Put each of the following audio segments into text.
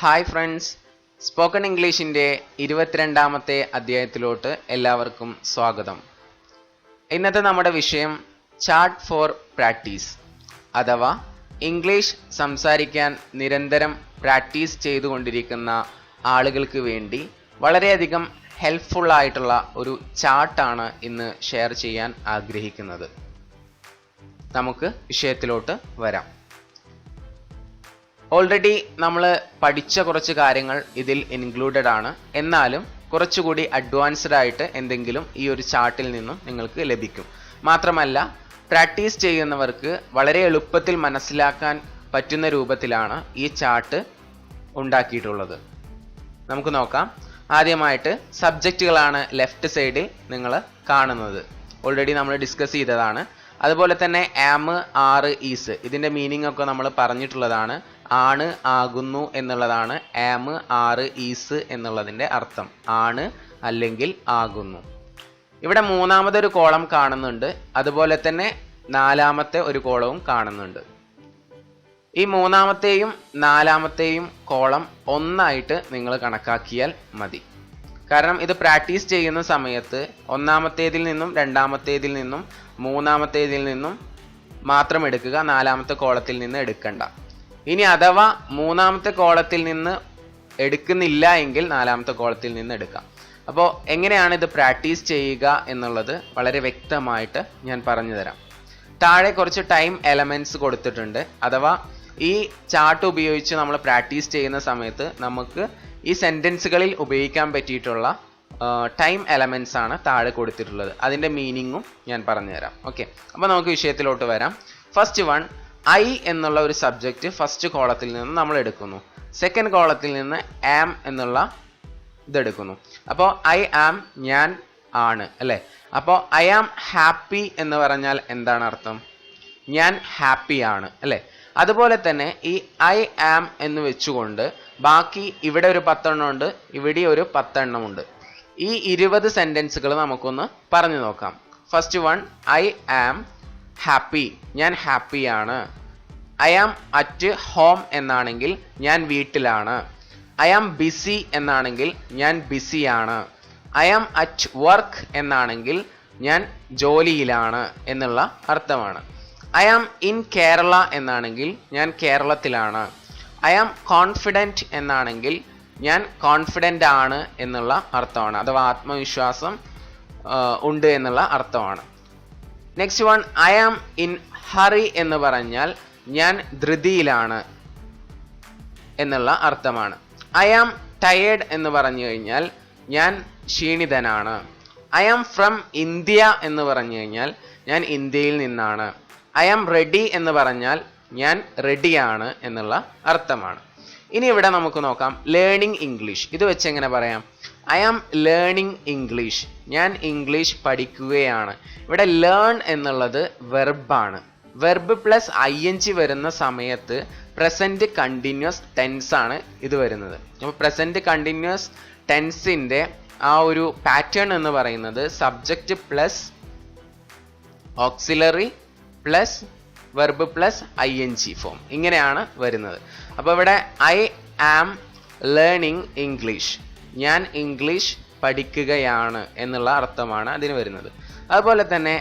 Hi friends spoken ഇംഗ്ലീഷിന്റെ ഇരുപത്തിരണ്ടാമത്തെ അധ്യായത്തിലോട്ട് എല്ലാവർക്കും സ്വാഗതം. ഇന്നത്തെ നമ്മുടെ വിഷയം ചാർട്ട് ഫോർ പ്രാക്ടീസ് അഥവാ ഇംഗ്ലീഷ് സംസാരിക്കാൻ നിരന്തരം പ്രാക്ടീസ് ചെയ്തുകൊണ്ടിരിക്കുന്ന ആളുകൾക്ക് വേണ്ടി വളരെയധികം ഹെൽപ്ഫുൾ ആയിട്ടുള്ള ഒരു ചാർട്ടാണ് ഇന്ന് ഷെയർ ചെയ്യാൻ ആഗ്രഹിക്കുന്നത്. നമുക്ക് വിഷയത്തിലോട്ട് വരാം. ഓൾറെഡി നമ്മൾ പഠിച്ച കുറച്ച് കാര്യങ്ങൾ ഇതിൽ ഇൻക്ലൂഡഡ് ആണ്. എന്നാലും കുറച്ചുകൂടി അഡ്വാൻസ്ഡ് ആയിട്ട് എന്തെങ്കിലും ഈ ഒരു ചാർട്ടിൽ നിന്നും നിങ്ങൾക്ക് ലഭിക്കും. മാത്രമല്ല പ്രാക്ടീസ് ചെയ്യുന്നവർക്ക് വളരെ എളുപ്പത്തിൽ മനസ്സിലാക്കാൻ പറ്റുന്ന രൂപത്തിലാണ് ഈ ചാർട്ട് ഉണ്ടാക്കിയിട്ടുള്ളത്. നമുക്ക് നോക്കാം. ആദ്യമായിട്ട് സബ്ജക്റ്റുകളാണ് ലെഫ്റ്റ് സൈഡിൽ നിങ്ങൾ കാണുന്നത്. ഓൾറെഡി നമ്മൾ ഡിസ്കസ് ചെയ്തതാണ്. അതുപോലെ തന്നെ ആം ആറ് ഈസ് ഇതിന്റെ മീനിങ് ഒക്കെ നമ്മൾ പറഞ്ഞിട്ടുള്ളതാണ്. ആണ് ആകുന്നു എന്നുള്ളതാണ് ആം ആറ് ഈസ് എന്നുള്ളതിന്റെ അർത്ഥം. ആണ് അല്ലെങ്കിൽ ആകുന്നു. ഇവിടെ മൂന്നാമതൊരു കോളം കാണുന്നുണ്ട്. അതുപോലെ തന്നെ നാലാമത്തെ ഒരു കോളവും കാണുന്നുണ്ട്. ഈ മൂന്നാമത്തെയും നാലാമത്തെയും കോളം ഒന്നായിട്ട് നിങ്ങൾ കണക്കാക്കിയാൽ മതി. കാരണം ഇത് പ്രാക്ടീസ് ചെയ്യുന്ന സമയത്ത് ഒന്നാമത്തേതിൽ നിന്നും രണ്ടാമത്തേതിൽ നിന്നും മൂന്നാമത്തേതിൽ നിന്നും മാത്രം എടുക്കുക നാലാമത്തെ കോളത്തിൽ നിന്ന് എടുക്കണ്ട. ഇനി അഥവാ മൂന്നാമത്തെ കോളത്തിൽ നിന്ന് എടുക്കുന്നില്ല എങ്കിൽ നാലാമത്തെ കോളത്തിൽ നിന്ന് എടുക്കാം. അപ്പോൾ എങ്ങനെയാണ് ഇത് പ്രാക്ടീസ് ചെയ്യുക എന്നുള്ളത് വളരെ വ്യക്തമായിട്ട് ഞാൻ പറഞ്ഞു തരാം. താഴെ കുറച്ച് ടൈം എലമെന്റ്സ് കൊടുത്തിട്ടുണ്ട്. അഥവാ ഈ ചാർട്ട് ഉപയോഗിച്ച് നമ്മൾ പ്രാക്ടീസ് ചെയ്യുന്ന സമയത്ത് നമുക്ക് ഈ സെന്റൻസുകളിൽ ഉപയോഗിക്കാൻ പറ്റിയിട്ടുള്ള ടൈം എലമെന്റ്സ് ആണ് താഴെ കൊടുത്തിട്ടുള്ളത്. അതിന്റെ മീനിങ്ങും ഞാൻ പറഞ്ഞുതരാം ഓക്കെ. അപ്പോൾ നമുക്ക് വിഷയത്തിലോട്ട് വരാം. ഫസ്റ്റ് വൺ ഐ എന്നുള്ള ഒരു സബ്ജക്റ്റ് ഫസ്റ്റ് കോളത്തിൽ നിന്ന് നമ്മൾ എടുക്കുന്നു. സെക്കൻഡ് കോളത്തിൽ നിന്ന് ആം എന്നുള്ള ഇതെടുക്കുന്നു അപ്പോൾ ഐ ആം ഞാൻ ആണ് അല്ലേ? അപ്പോൾ ഐ ആം ഹാപ്പി എന്ന് പറഞ്ഞാൽ എന്താണ് അർത്ഥം? ഞാൻ ഹാപ്പി ആണ് അല്ലേ? അതുപോലെ തന്നെ ഈ ഐ ആം എന്ന് വെച്ചുകൊണ്ട് ബാക്കി ഇവിടെ ഒരു പത്തെണ്ണം ഉണ്ട് ഇവിടെ ഒരു പത്തെണ്ണം ഉണ്ട്. ഈ ഇരുപത് സെന്റൻസുകൾ നമുക്കൊന്ന് പറഞ്ഞു നോക്കാം. First one I am happy ഞാൻ ഹാപ്പിയാണ് ഐ ആം അറ്റ് ഹോം എന്നാണെങ്കിൽ ഞാൻ വീട്ടിലാണ്. ഐ ആം ബിസി എന്നാണെങ്കിൽ ഞാൻ ബിസിയാണ് ഐ ആം അറ്റ് വർക്ക് എന്നാണെങ്കിൽ ഞാൻ ജോലിയിലാണ് എന്നുള്ള അർത്ഥമാണ്. ഐ ആം ഇൻ കേരള എന്നാണെങ്കിൽ ഞാൻ കേരളത്തിലാണ്. ഐ ആം കോൺഫിഡന്റ് എന്നാണെങ്കിൽ ഞാൻ കോൺഫിഡന്റ് ആണ് എന്നുള്ള അർത്ഥമാണ്. അഥവാ ആത്മവിശ്വാസം ഉണ്ട് എന്നുള്ള അർത്ഥമാണ്. Next one I am in hurry എന്ന് പറഞ്ഞാൽ ഞാൻ ധൃതിയിലാണ് എന്നുള്ള അർത്ഥമാണ്. ഐ ആം ടയേർഡ് എന്ന് പറഞ്ഞു കഴിഞ്ഞാൽ ഞാൻ ക്ഷീണിതനാണ്. ഐ ആം ഫ്രം ഇന്ത്യ എന്ന് പറഞ്ഞു കഴിഞ്ഞാൽ ഞാൻ ഇന്ത്യയിൽ നിന്നാണ്. ഐ ആം റെഡി എന്ന് പറഞ്ഞാൽ ഞാൻ റെഡിയാണ് എന്നുള്ള അർത്ഥമാണ്. ഇനി ഇവിടെ നമുക്ക് നോക്കാം. ലേണിംഗ് ഇംഗ്ലീഷ് ഇത് വെച്ച് എങ്ങനെ പറയാം? ഐ ആം ലേണിംഗ് ഇംഗ്ലീഷ് ഞാൻ ഇംഗ്ലീഷ് പഠിക്കുകയാണ്. ഇവിടെ ലേൺ എന്നുള്ളത് വെർബാണ് verb plus I N G വരുന്ന സമയത്ത് പ്രസന്റ് കണ്ടിന്യൂസ് ടെൻസ് ആണ് ഇത് വരുന്നത്. അപ്പോൾ പ്രസന്റ് കണ്ടിന്യൂസ് ടെൻസിന്റെ ആ ഒരു പാറ്റേൺ എന്ന് പറയുന്നത് subject plus auxiliary plus verb plus I N G form ഇങ്ങനെയാണ് വരുന്നത്. അപ്പോൾ ഇവിടെ ഐ ആം ലേണിംഗ് ഇംഗ്ലീഷ് ഞാൻ ഇംഗ്ലീഷ് പഠിക്കുകയാണ് എന്നുള്ള അർത്ഥമാണ് അതിന് വരുന്നത്. അതുപോലെ തന്നെ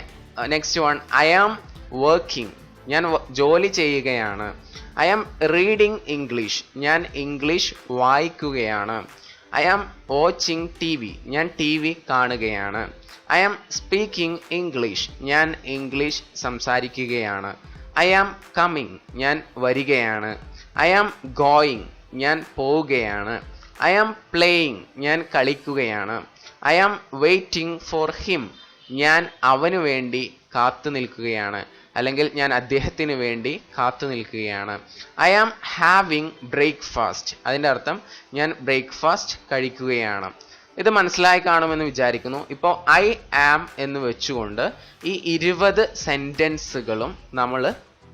next one I am working ഞാൻ ജോലി ചെയ്യുകയാണ്. ഐ ആം റീഡിങ് ഇംഗ്ലീഷ് ഞാൻ ഇംഗ്ലീഷ് വായിക്കുകയാണ്. I am watching T V ഞാൻ ടി വി കാണുകയാണ്. ഐ ആം സ്പീക്കിംഗ് ഇംഗ്ലീഷ് ഞാൻ ഇംഗ്ലീഷ് സംസാരിക്കുകയാണ്. ഐ ആം കമ്മിങ് ഞാൻ വരികയാണ്. ഐ ആം ഗോയിങ് ഞാൻ പോവുകയാണ്. ഐ ആം പ്ലേയിങ് ഞാൻ കളിക്കുകയാണ്. I am waiting for him ഞാൻ അവനു വേണ്ടി കാത്തു നിൽക്കുകയാണ് അല്ലെങ്കിൽ ഞാൻ അദ്ദേഹത്തിന് വേണ്ടി കാത്തു നിൽക്കുകയാണ്. ഐ ആം ഹാവിങ് ബ്രേക്ക്ഫാസ്റ്റ് അതിന്റെ അർത്ഥം ഞാൻ ബ്രേക്ക്ഫാസ്റ്റ് കഴിക്കുകയാണ്. ഇത് മനസ്സിലായി കാണുമെന്ന് വിചാരിക്കുന്നു. ഇപ്പോൾ ഐ ആം എന്ന് വെച്ചുകൊണ്ട് ഈ ഇരുപത് സെന്റൻസുകളും നമ്മൾ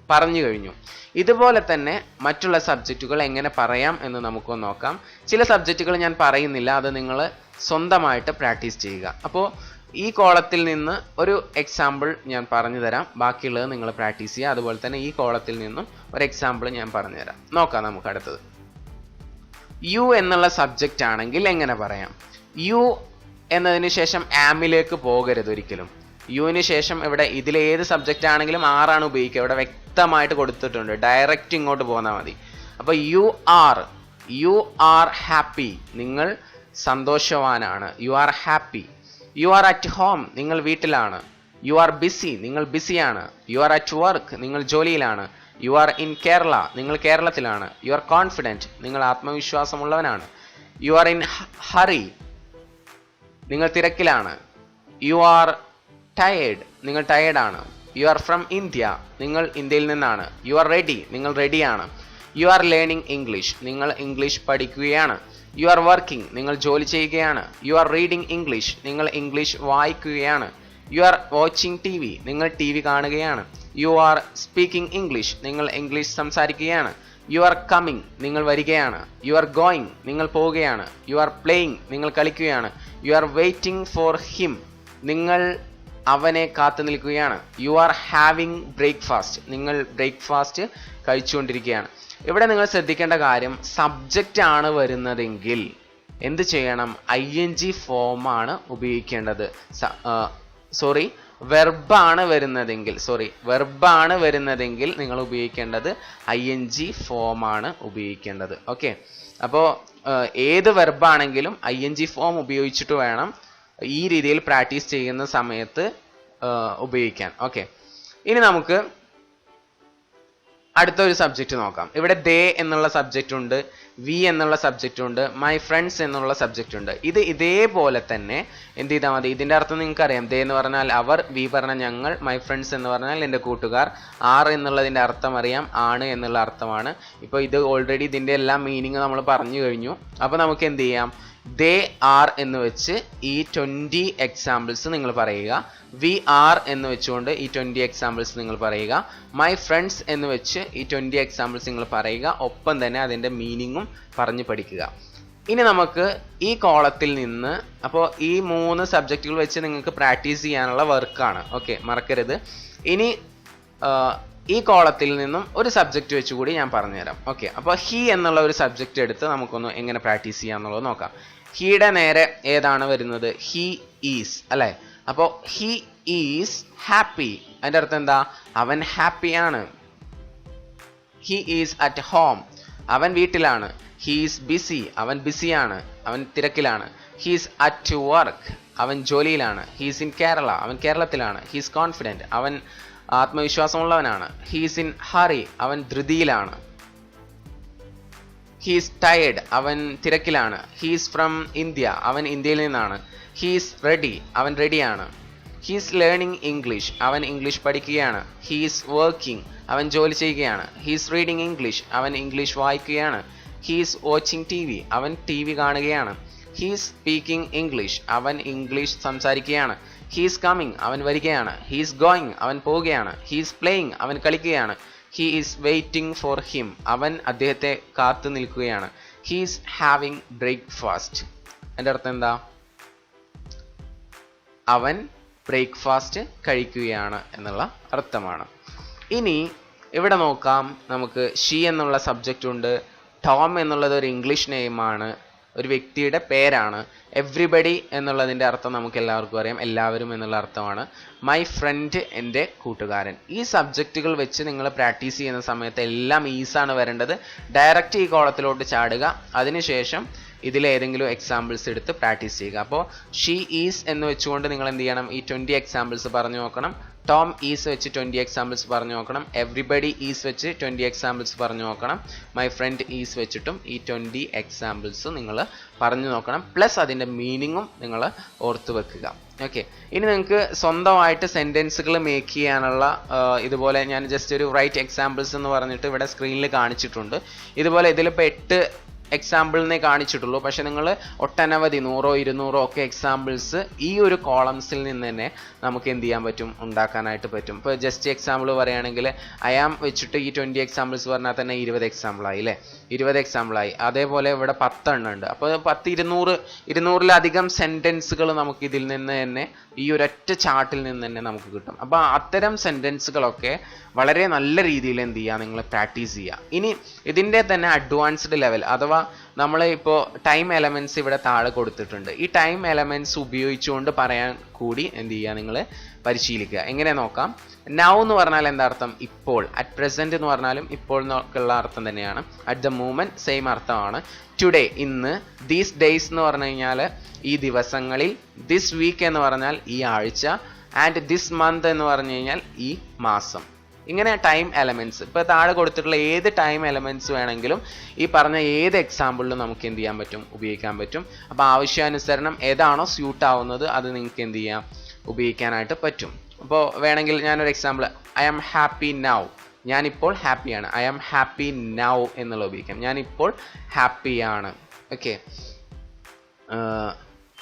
പറഞ്ഞു കഴിഞ്ഞു. ഇതുപോലെ തന്നെ മറ്റുള്ള സബ്ജക്റ്റുകൾ എങ്ങനെ പറയാം എന്ന് നമുക്ക് നോക്കാം. ചില സബ്ജക്റ്റുകൾ ഞാൻ പറയുന്നില്ല. അത് നിങ്ങൾ സ്വന്തമായിട്ട് പ്രാക്ടീസ് ചെയ്യുക. അപ്പോൾ ഈ കോളത്തിൽ നിന്ന് ഒരു എക്സാമ്പിൾ ഞാൻ പറഞ്ഞു തരാം. ബാക്കിയുള്ളത് നിങ്ങൾ പ്രാക്ടീസ് ചെയ്യുക. അതുപോലെ തന്നെ ഈ കോളത്തിൽ നിന്നും ഒരു എക്സാമ്പിൾ ഞാൻ പറഞ്ഞു തരാം. നോക്കാം നമുക്ക് അടുത്തത്. യു എന്നുള്ള സബ്ജക്റ്റ് ആണെങ്കിൽ എങ്ങനെ പറയാം? യു എന്നതിന് ശേഷം ആമിലേക്ക് പോകരുത് ഒരിക്കലും. യുവിന് ശേഷം ഇവിടെ ഇതിലെ ഏത് സബ്ജക്റ്റ് ആണെങ്കിലും ആറാണ് ഉപയോഗിക്കുക. ഇവിടെ വ്യക്തമായിട്ട് കൊടുത്തിട്ടുണ്ട്. ഡയറക്റ്റ് ഇങ്ങോട്ട് പോന്നാൽ മതി. അപ്പോൾ you are. You are happy. നിങ്ങൾ സന്തോഷവാനാണ്. You are happy. You are at home നിങ്ങൾ വീട്ടിലാണ് യു ആർ ബിസി നിങ്ങൾ ബിസിയാണ് യു ആർ അറ്റ് വർക്ക് നിങ്ങൾ ജോലിയിലാണ് യു ആർ ഇൻ കേരള നിങ്ങൾ കേരളത്തിലാണ് യു ആർ കോൺഫിഡന്റ് നിങ്ങൾ ആത്മവിശ്വാസമുള്ളവനാണ് യു ആർ ഇൻ ഹറി നിങ്ങൾ തിരക്കിലാണ് യു ആർ ടയേർഡ് നിങ്ങൾ ടയേർഡാണ് യു ആർ ഫ്രം ഇന്ത്യ നിങ്ങൾ ഇന്ത്യയിൽ നിന്നാണ് യു ആർ റെഡി നിങ്ങൾ റെഡിയാണ് യു ആർ ലേണിംഗ് ഇംഗ്ലീഷ് നിങ്ങൾ ഇംഗ്ലീഷ് പഠിക്കുകയാണ് യു ആർ വർക്കിംഗ് നിങ്ങൾ ജോലി ചെയ്യുകയാണ്. യു ആർ റീഡിംഗ് ഇംഗ്ലീഷ് നിങ്ങൾ ഇംഗ്ലീഷ് വായിക്കുകയാണ്. You are watching T V നിങ്ങൾ ടി വി കാണുകയാണ്. യു ആർ സ്പീക്കിംഗ് ഇംഗ്ലീഷ് നിങ്ങൾ ഇംഗ്ലീഷ് സംസാരിക്കുകയാണ്. യു ആർ കമ്മിങ് നിങ്ങൾ വരികയാണ്. യു ആർ ഗോയിങ് നിങ്ങൾ പോവുകയാണ്. യു ആർ പ്ലേയിങ് നിങ്ങൾ കളിക്കുകയാണ്. You are waiting for him നിങ്ങൾ അവനെ കാത്തു നിൽക്കുകയാണ്. യു ആർ ഹാവിങ് ബ്രേക്ക്ഫാസ്റ്റ് നിങ്ങൾ ബ്രേക്ക്ഫാസ്റ്റ് കഴിച്ചുകൊണ്ടിരിക്കുകയാണ്. ഇവിടെ നിങ്ങൾ ശ്രദ്ധിക്കേണ്ട കാര്യം സബ്ജക്റ്റ് ആണ് വരുന്നതെങ്കിൽ എന്ത് ചെയ്യണം? ഐ എൻ ജി ഫോമാണ് ഉപയോഗിക്കേണ്ടത് സോറി വെർബാണ് വരുന്നതെങ്കിൽ സോറി വെർബാണ് വരുന്നതെങ്കിൽ നിങ്ങൾ ഉപയോഗിക്കേണ്ടത് ഐ എൻ ജി ഫോമാണ് ഉപയോഗിക്കേണ്ടത് ഓക്കെ അപ്പോൾ ഏത് വെർബാണെങ്കിലും ഐ എൻ ജി ഫോം ഉപയോഗിച്ചിട്ട് വേണം ഈ രീതിയിൽ പ്രാക്ടീസ് ചെയ്യുന്ന സമയത്ത് ഉപയോഗിക്കാൻ. ഓക്കെ ഇനി നമുക്ക് അടുത്ത ഒരു സബ്ജക്റ്റ് നോക്കാം. ഇവിടെ ദേ എന്നുള്ള സബ്ജക്റ്റ് ഉണ്ട് വി എന്നുള്ള സബ്ജക്റ്റ് ഉണ്ട് മൈ ഫ്രണ്ട്സ് എന്നുള്ള സബ്ജക്റ്റ് ഉണ്ട്. ഇത് ഇതേപോലെ തന്നെ എന്ത് ചെയ്താൽ മതി? ഇതിന്റെ അർത്ഥം നിങ്ങൾക്ക് അറിയാം ദേ എന്ന് പറഞ്ഞാൽ അവർ വി പറഞ്ഞാൽ ഞങ്ങൾ മൈ ഫ്രണ്ട്സ് എന്ന് പറഞ്ഞാൽ എന്റെ കൂട്ടുകാർ ആർ എന്നുള്ളതിന്റെ അർത്ഥം അറിയാം ആണ് എന്നുള്ള അർത്ഥമാണ്. ഇപ്പോൾ ഇത് ഓൾറെഡി ഇതിന്റെ എല്ലാ മീനിങ് നമ്മൾ പറഞ്ഞു കഴിഞ്ഞു. അപ്പോൾ നമുക്ക് എന്ത് ചെയ്യാം? ദേ ആർ എന്ന് വെച്ച് ഈ ട്വന്റി എക്സാമ്പിൾസ് നിങ്ങൾ പറയുക. വി ആർ എന്ന് വെച്ചുകൊണ്ട് ഈ ട്വന്റി എക്സാമ്പിൾസ് നിങ്ങൾ പറയുക. മൈ ഫ്രണ്ട്സ് എന്ന് വെച്ച് ഈ ട്വന്റി എക്സാമ്പിൾസ് നിങ്ങൾ പറയുക. ഒപ്പം തന്നെ അതിന്റെ മീനിങ്ങും പറഞ്ഞു പഠിക്കുക. ഇനി നമുക്ക് ഈ കോളത്തിൽ നിന്ന് അപ്പോൾ ഈ മൂന്ന് സബ്ജക്റ്റുകൾ വെച്ച് നിങ്ങൾക്ക് പ്രാക്ടീസ് ചെയ്യാനുള്ള വർക്കാണ്. ഓക്കെ മറക്കരുത്. ഇനി ഈ കോളത്തിൽ നിന്നും ഒരു സബ്ജക്റ്റ് വെച്ചുകൂടി ഞാൻ പറഞ്ഞുതരാം. ഓക്കെ അപ്പോൾ ഹി എന്നുള്ള ഒരു സബ്ജക്റ്റ് എടുത്ത് നമുക്കൊന്ന് എങ്ങനെ പ്രാക്ടീസ് ചെയ്യാന്നുള്ളത് നോക്കാം. ഹീയുടെ നേരെ ഏതാണ് വരുന്നത്? ഹി ഈസ് അല്ലേ? അപ്പോൾ ഹി ഈസ് ഹാപ്പി അതിന്റെ അർത്ഥം എന്താ? അവൻ ഹാപ്പിയാണ് ഹി ഈസ് അറ്റ് ഹോം അവൻ വീട്ടിലാണ്. ഹി ഈസ് ബിസി അവൻ ബിസിയാണ് അവൻ തിരക്കിലാണ്. ഹീസ് അറ്റ് വർക്ക് അവൻ ജോലിയിലാണ്. ഹീസ് ഇൻ കേരള അവൻ കേരളത്തിലാണ്. ഹീസ് കോൺഫിഡന്റ് അവൻ ആത്മവിശ്വാസമുള്ളവനാണ്. ഹീസ് ഇൻ ഹറി അവൻ ധൃതിയിലാണ്. ഹീസ് ടയേർഡ് അവൻ തിരക്കിലാണ്. ഹീസ് ഫ്രം ഇന്ത്യ അവൻ ഇന്ത്യയിൽ നിന്നാണ്. ഹീസ് റെഡി അവൻ റെഡിയാണ് ഹീസ് ലേണിംഗ് ഇംഗ്ലീഷ് അവൻ ഇംഗ്ലീഷ് പഠിക്കുകയാണ്. ഹീസ് വർക്കിംഗ് അവൻ ജോലി ചെയ്യുകയാണ്. ഹീസ് റീഡിംഗ് ഇംഗ്ലീഷ് അവൻ ഇംഗ്ലീഷ് വായിക്കുകയാണ്. ഹീസ് വാച്ചിങ് ടി വി അവൻ ടി വി കാണുകയാണ്. ഹീസ് സ്പീക്കിംഗ് ഇംഗ്ലീഷ് അവൻ ഇംഗ്ലീഷ് സംസാരിക്കുകയാണ്. ഹീസ് കമ്മിങ് അവൻ വരികയാണ്. ഹീസ് ഗോയിങ് അവൻ പോവുകയാണ്. ഹീസ് പ്ലേയിങ് അവൻ കളിക്കുകയാണ്. He is waiting for him അവൻ അദ്ദേഹത്തെ കാത്തു നിൽക്കുകയാണ്. ഹീസ് ഹാവിങ് ബ്രേക്ക്ഫാസ്റ്റ് എന്റെ അർത്ഥം എന്താ? അവൻ ബ്രേക്ക്ഫാസ്റ്റ് കഴിക്കുകയാണ് എന്നുള്ള അർത്ഥമാണ്. ഇനി ഇവിടെ നോക്കാം. നമുക്ക് ഷീ എന്നുള്ള സബ്ജക്റ്റ് ഉണ്ട്. ടോം എന്നുള്ളത് ഒരു ഇംഗ്ലീഷ് നെയിമാണ് ഒരു വ്യക്തിയുടെ പേരാണ്. എവ്രിബഡി എന്നുള്ളതിന്റെ അർത്ഥം നമുക്ക് എല്ലാവർക്കും അറിയാം. എല്ലാവരും എന്നുള്ള അർത്ഥമാണ്. മൈ ഫ്രണ്ട് എന്റെ കൂട്ടുകാരൻ. ഈ സബ്ജക്റ്റുകൾ വെച്ച് നിങ്ങൾ പ്രാക്ടീസ് ചെയ്യുന്ന സമയത്ത് എല്ലാം ഈസാണ് വരേണ്ടത്. ഡയറക്റ്റ് ഈ കോളത്തിലോട്ട് ചാടുക. അതിനുശേഷം ഇതിലേതെങ്കിലും എക്സാമ്പിൾസ് എടുത്ത് പ്രാക്ടീസ് ചെയ്യുക. അപ്പോൾ ഷീ ഈസ് എന്ന് വെച്ചുകൊണ്ട് നിങ്ങൾ എന്ത് ചെയ്യണം? ഈ ട്വന്റി എക്സാമ്പിൾസ് പറഞ്ഞു നോക്കണം. ടോം ഈസ് വെച്ച് ട്വന്റി എക്സാമ്പിൾസ് പറഞ്ഞു നോക്കണം. എവ്രിബഡി ഈസ് വെച്ച് ട്വന്റി എക്സാമ്പിൾസ് പറഞ്ഞു നോക്കണം. മൈ ഫ്രണ്ട് ഈസ് വെച്ചിട്ടും ഈ ട്വന്റി എക്സാമ്പിൾസ് നിങ്ങൾ പറഞ്ഞു നോക്കണം. പ്ലസ് അതിന്റെ മീനിങ്ങും നിങ്ങൾ ഓർത്ത് വെക്കുക. ഓക്കെ ഇനി നിങ്ങൾക്ക് സ്വന്തമായിട്ട് സെന്റൻസുകൾ മേക്ക് ചെയ്യാനുള്ള ഇതുപോലെ ഞാൻ ജസ്റ്റ് ഒരു റൈറ്റ് എക്സാമ്പിൾസ് എന്ന് പറഞ്ഞിട്ട് ഇവിടെ സ്ക്രീനിൽ കാണിച്ചിട്ടുണ്ട്. ഇതുപോലെ ഇതിലിപ്പോൾ എട്ട് എക്സാമ്പിളിനെ കാണിച്ചിട്ടുള്ളൂ. പക്ഷെ നിങ്ങൾ ഒട്ടനവധി നൂറോ ഇരുന്നൂറോ ഒക്കെ എക്സാമ്പിൾസ് ഈ ഒരു കോളംസിൽ നിന്ന് തന്നെ നമുക്ക് എന്ത് ചെയ്യാൻ പറ്റും? ഉണ്ടാക്കാനായിട്ട് പറ്റും. ഇപ്പോൾ ജസ്റ്റ് എക്സാമ്പിൾ പറയുകയാണെങ്കിൽ അയാം വെച്ചിട്ട് ഈ ട്വന്റി എക്സാമ്പിൾസ് പറഞ്ഞാൽ തന്നെ ഇരുപത് എക്സാമ്പിൾ ആയി അല്ലേ? ഇരുപത് എക്സാമ്പിളായി അതേപോലെ ഇവിടെ പത്തെണ്ണം ഉണ്ട്. അപ്പോൾ പത്ത് ഇരുന്നൂറ് ഇരുന്നൂറിലധികം സെന്റൻസുകൾ നമുക്ക് ഇതിൽ നിന്ന് തന്നെ ഈ ഒരൊറ്റ ചാർട്ടിൽ നിന്ന് തന്നെ നമുക്ക് കിട്ടും. അപ്പോൾ അത്തരം സെന്റൻസുകളൊക്കെ വളരെ നല്ല രീതിയിൽ എന്ത് ചെയ്യുക? നിങ്ങൾ പ്രാക്ടീസ് ചെയ്യുക. ഇനി ഇതിന്റെ തന്നെ അഡ്വാൻസ്ഡ് ലെവൽ അഥവാ നമ്മൾ ഇപ്പോൾ ടൈം എലമെന്റ്സ് ഇവിടെ താഴെ കൊടുത്തിട്ടുണ്ട്. ഈ ടൈം എലമെന്റ്സ് ഉപയോഗിച്ചുകൊണ്ട് പറയാൻ കൂടി എന്ത് ചെയ്യുക നിങ്ങൾ പരിശീലിക്കുക. എങ്ങനെ നോക്കാം? നൗ എന്ന് പറഞ്ഞാൽ എന്താ അർത്ഥം? ഇപ്പോൾ. അറ്റ് പ്രസന്റ് എന്ന് പറഞ്ഞാലും ഇപ്പോൾ എന്നൊക്കെയുള്ള അർത്ഥം തന്നെയാണ്. അറ്റ് ദ മൂമെന്റ് സെയിം അർത്ഥമാണ്. ടുഡേ ഇന്ന് ദീസ് ഡേയ്സ് എന്ന് പറഞ്ഞു കഴിഞ്ഞാൽ ഈ ദിവസങ്ങളിൽ ദിസ് വീക്ക് എന്ന് പറഞ്ഞാൽ ഈ ആഴ്ച ആൻഡ് ദിസ് മന്ത് എന്ന് പറഞ്ഞു കഴിഞ്ഞാൽ ഈ മാസം. ഇങ്ങനെ ടൈം എലമെന്റ്സ് ഇപ്പൊ താഴെ കൊടുത്തിട്ടുള്ള ഏത് ടൈം എലമെന്റ്സ് വേണമെങ്കിലും ഈ പറഞ്ഞ ഏത് എക്സാമ്പിളിലും നമുക്ക് എന്ത് ചെയ്യാൻ പറ്റും? ഉപയോഗിക്കാൻ പറ്റും. അപ്പോൾ ആവശ്യാനുസരണം ഏതാണോ സ്യൂട്ട് ആവുന്നത് അത് നിങ്ങൾക്ക് എന്ത് ചെയ്യാം? ഉപയോഗിക്കാനായിട്ട് പറ്റും. അപ്പോൾ വേണമെങ്കിൽ ഞാനൊരു example I am happy now ഞാനിപ്പോൾ ഹാപ്പിയാണ് ഐ ആം ഹാപ്പി നൗ എന്നുള്ള ഉപയോഗിക്കാം. ഞാനിപ്പോൾ ഹാപ്പിയാണ് ഓക്കെ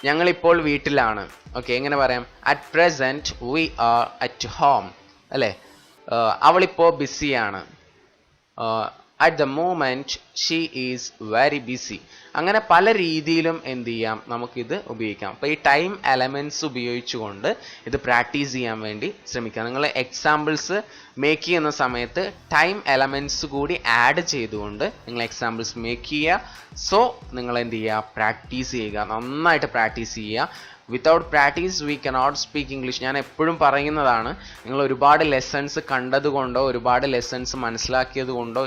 ഞങ്ങളിപ്പോൾ വീട്ടിലാണ്. ഓക്കെ എങ്ങനെ പറയാം? At present we are at home അല്ലേ? അവളിപ്പോൾ ബിസിയാണ്. At the moment she is very busy അങ്ങനെ പല രീതിയിലും എന്ത് ചെയ്യാം നമുക്കിത് ഉപയോഗിക്കാം. അപ്പോൾ ഈ ടൈം എലമെന്റ്സ് ഉപയോഗിച്ചുകൊണ്ട് ഇത് പ്രാക്ടീസ് ചെയ്യാൻ വേണ്ടി ശ്രമിക്കാം. നിങ്ങൾ എക്സാമ്പിൾസ് മേക്ക് ചെയ്യുന്ന സമയത്ത് ടൈം എലമെന്റ്സ് കൂടി ആഡ് ചെയ്തുകൊണ്ട് നിങ്ങൾ എക്സാമ്പിൾസ് മേക്ക് ചെയ്യുക. സോ നിങ്ങൾ എന്ത് ചെയ്യുക പ്രാക്ടീസ് ചെയ്യുക. നന്നായിട്ട് പ്രാക്ടീസ് ചെയ്യുക. Without practice we cannot speak English ഞാൻ എപ്പോഴും പറയുന്നതാണ് നിങ്ങൾ ഒരുപാട് ലെസൺസ് കണ്ടതുകൊണ്ടോ ഒരുപാട് ലെസൺസ് മനസ്സിലാക്കിയത് കൊണ്ടോ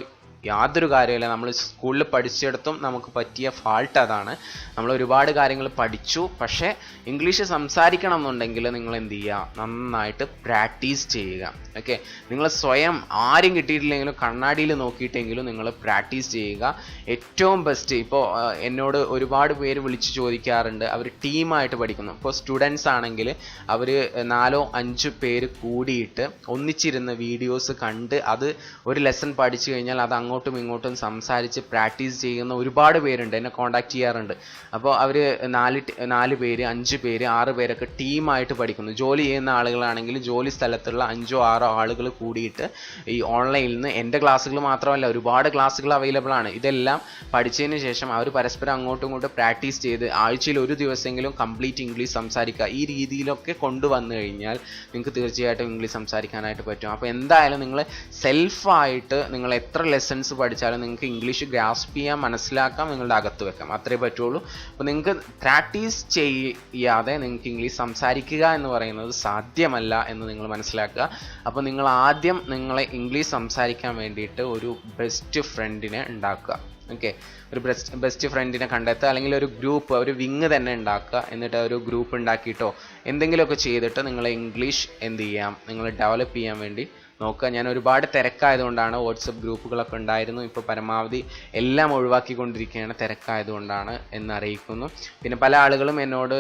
യാതൊരു കാര്യമില്ല. നമ്മൾ സ്കൂളിൽ പഠിച്ചെടുത്തും നമുക്ക് പറ്റിയ ഫാൾട്ട് അതാണ്. നമ്മൾ ഒരുപാട് കാര്യങ്ങൾ പഠിച്ചു. പക്ഷേ ഇംഗ്ലീഷ് സംസാരിക്കണം എന്നുണ്ടെങ്കിൽ നിങ്ങൾ എന്ത് ചെയ്യുക? നന്നായിട്ട് പ്രാക്ടീസ് ചെയ്യുക. ഓക്കെ? നിങ്ങൾ സ്വയം ആരും കിട്ടിയിട്ടില്ലെങ്കിലും കണ്ണാടിയിൽ നോക്കിയിട്ടെങ്കിലും നിങ്ങൾ പ്രാക്ടീസ് ചെയ്യുക. ഏറ്റവും ബെസ്റ്റ് ഇപ്പോൾ എന്നോട് ഒരുപാട് പേര് വിളിച്ച് ചോദിക്കാറുണ്ട്. അവർ ടീമായിട്ട് പഠിക്കുന്നു. ഇപ്പോൾ സ്റ്റുഡൻസ് ആണെങ്കിൽ അവർ നാലോ അഞ്ച് പേര് കൂടിയിട്ട് ഒന്നിച്ചിരുന്ന് വീഡിയോസ് കണ്ട് അത് ഒരു ലെസൺ പഠിച്ചു കഴിഞ്ഞാൽ അത് അങ്ങോട്ടും ഇങ്ങോട്ടും സംസാരിച്ച് പ്രാക്ടീസ് ചെയ്യുന്ന ഒരുപാട് പേരുണ്ട്. എന്നെ കോൺടാക്ട് ചെയ്യാറുണ്ട്. അപ്പോൾ അവർ നാല് നാല് പേര് അഞ്ച് പേര് ആറ് പേരൊക്കെ ടീമായിട്ട് പഠിക്കുന്നു. ജോലി ചെയ്യുന്ന ആളുകളാണെങ്കിൽ ജോലി സ്ഥലത്തുള്ള അഞ്ചോ ആറോ ആളുകൾ കൂടിയിട്ട് ഈ ഓൺലൈനിൽ നിന്ന് എന്റെ ക്ലാസ്സുകൾ മാത്രമല്ല ഒരുപാട് ക്ലാസ്സുകൾ അവൈലബിൾ ആണ്. ഇതെല്ലാം പഠിച്ചതിന് ശേഷം അവർ പരസ്പരം അങ്ങോട്ടും ഇങ്ങോട്ടും പ്രാക്ടീസ് ചെയ്ത് ആഴ്ചയിൽ ഒരു ദിവസമെങ്കിലും കംപ്ലീറ്റ് ഇംഗ്ലീഷ് സംസാരിക്കുക. ഈ രീതിയിലൊക്കെ കൊണ്ടുവന്നു കഴിഞ്ഞാൽ നിങ്ങൾക്ക് തീർച്ചയായിട്ടും ഇംഗ്ലീഷ് സംസാരിക്കാനായിട്ട് പറ്റും. അപ്പോൾ എന്തായാലും നിങ്ങൾ സെൽഫായിട്ട് നിങ്ങൾ എത്ര ലെസൺസ് പഠിച്ചാലും നിങ്ങൾക്ക് ഇംഗ്ലീഷ് ഗ്രാസ്പ് ചെയ്യാൻ മനസ്സിലാക്കാം നിങ്ങളുടെ അകത്ത് വെക്കാം. അത്രേ പറ്റുള്ളൂ. അപ്പോൾ നിങ്ങൾക്ക് പ്രാക്ടീസ് ചെയ്യാതെ നിങ്ങൾക്ക് ഇംഗ്ലീഷ് സംസാരിക്കുക എന്ന് പറയുന്നത് സാധ്യമല്ല എന്ന് നിങ്ങൾ മനസ്സിലാക്കുക. അപ്പോൾ നിങ്ങൾ ആദ്യം നിങ്ങളെ ഇംഗ്ലീഷ് സംസാരിക്കാൻ വേണ്ടിയിട്ട് ഒരു ബെസ്റ്റ് ഫ്രണ്ടിനെ ഉണ്ടാക്കുക. ഓക്കെ ഒരു ബെസ്റ്റ് ബെസ്റ്റ് ഫ്രണ്ടിനെ കണ്ടെത്തുക. അല്ലെങ്കിൽ ഒരു ഗ്രൂപ്പ് ഒരു വിങ് തന്നെ ഉണ്ടാക്കുക. എന്നിട്ട് ഒരു ഗ്രൂപ്പ് ഉണ്ടാക്കിയിട്ടോ എന്തെങ്കിലുമൊക്കെ ചെയ്തിട്ട് നിങ്ങളെ ഇംഗ്ലീഷ് എന്ത് ചെയ്യാം? നിങ്ങൾ ഡെവലപ്പ് ചെയ്യാൻ വേണ്ടി നോക്കുക. ഞാൻ ഒരുപാട് തിരക്കായതുകൊണ്ടാണ് വാട്സപ്പ് ഗ്രൂപ്പുകളൊക്കെ ഉണ്ടായിരുന്നു. ഇപ്പോൾ പരമാവധി എല്ലാം ഒഴിവാക്കിക്കൊണ്ടിരിക്കുകയാണ് തിരക്കായതുകൊണ്ടാണ് എന്നറിയിക്കുന്നു പിന്നെ പല ആളുകളും എന്നോട്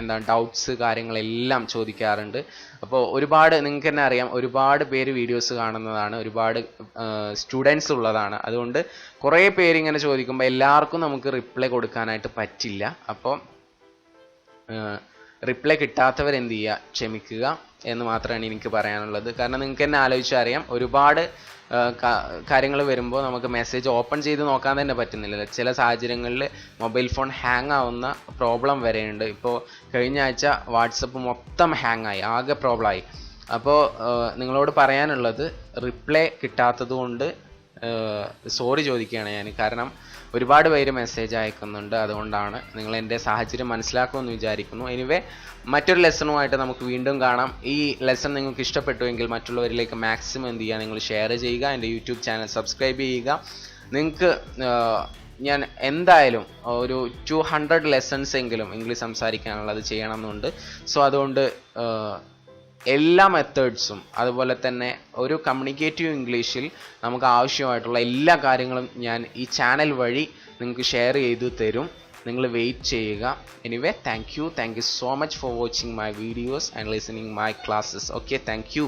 എന്താ ഡൗട്ട്സ് കാര്യങ്ങളെല്ലാം ചോദിക്കാറുണ്ട്. അപ്പോൾ ഒരുപാട് നിങ്ങൾക്ക് തന്നെ അറിയാം ഒരുപാട് പേര് വീഡിയോസ് കാണുന്നതാണ് ഒരുപാട് സ്റ്റുഡൻസ് ഉള്ളതാണ്. അതുകൊണ്ട് കുറേ പേര് ഇങ്ങനെ ചോദിക്കുമ്പോൾ എല്ലാവർക്കും നമുക്ക് റിപ്ലൈ കൊടുക്കാനായിട്ട് പറ്റില്ല. അപ്പോൾ റിപ്ലൈ കിട്ടാത്തവർ എന്ത് ചെയ്യുക? ക്ഷമിക്കുക. എന്ന് മാത്രമാണ് എനിക്ക് പറയാനുള്ളത്. കാരണം നിങ്ങൾക്ക് തന്നെ ആലോചിച്ചറിയാം ഒരുപാട് കാര്യങ്ങൾ വരുമ്പോൾ നമുക്ക് മെസ്സേജ് ഓപ്പൺ ചെയ്ത് നോക്കാൻ തന്നെ പറ്റുന്നില്ല ചില സാഹചര്യങ്ങളിൽ മൊബൈൽ ഫോൺ ഹാങ് ആവുന്ന പ്രോബ്ലം വരെയുണ്ട്. ഇപ്പോൾ കഴിഞ്ഞ ആഴ്ച വാട്സപ്പ് മൊത്തം ഹാങ് ആയി ആകെ പ്രോബ്ലം ആയി. അപ്പോൾ നിങ്ങളോട് പറയാനുള്ളത് റിപ്ലൈ കിട്ടാത്തത് കൊണ്ട് സോറി ചോദിക്കുകയാണ് ഞാൻ. കാരണം ഒരുപാട് പേര് മെസ്സേജ് അയക്കുന്നുണ്ട്. അതുകൊണ്ടാണ് നിങ്ങൾ എന്റെ സാഹചര്യം മനസ്സിലാക്കുമെന്ന് വിചാരിക്കുന്നു. എനിവേ മറ്റൊരു ലെസണുമായിട്ട് നമുക്ക് വീണ്ടും കാണാം. ഈ ലെസൺ നിങ്ങൾക്ക് ഇഷ്ടപ്പെട്ടുവെങ്കിൽ മറ്റുള്ളവരിലേക്ക് മാക്സിമം എന്ത് ചെയ്യുക? നിങ്ങൾ ഷെയർ ചെയ്യുക. എന്റെ യൂട്യൂബ് ചാനൽ സബ്സ്ക്രൈബ് ചെയ്യുക. നിങ്ങൾക്ക് ഞാൻ എന്തായാലും ഒരു ടു ഹൺഡ്രഡ് ലെസൺസ് എങ്കിലും ഇംഗ്ലീഷ് സംസാരിക്കാനുള്ളത് ചെയ്യണമെന്നുണ്ട്. സോ അതുകൊണ്ട് എല്ലാ മെത്തേഡ്സും അതുപോലെ തന്നെ ഒരു കമ്മ്യൂണിക്കേറ്റീവ് ഇംഗ്ലീഷിൽ നമുക്ക് ആവശ്യമായിട്ടുള്ള എല്ലാ കാര്യങ്ങളും ഞാൻ ഈ ചാനൽ വഴി നിങ്ങൾക്ക് ഷെയർ ചെയ്തു തരും. നിങ്ങൾ വെയിറ്റ് ചെയ്യുക. Anyway thank you thank you so much for watching my videos and listening my classes okay thank you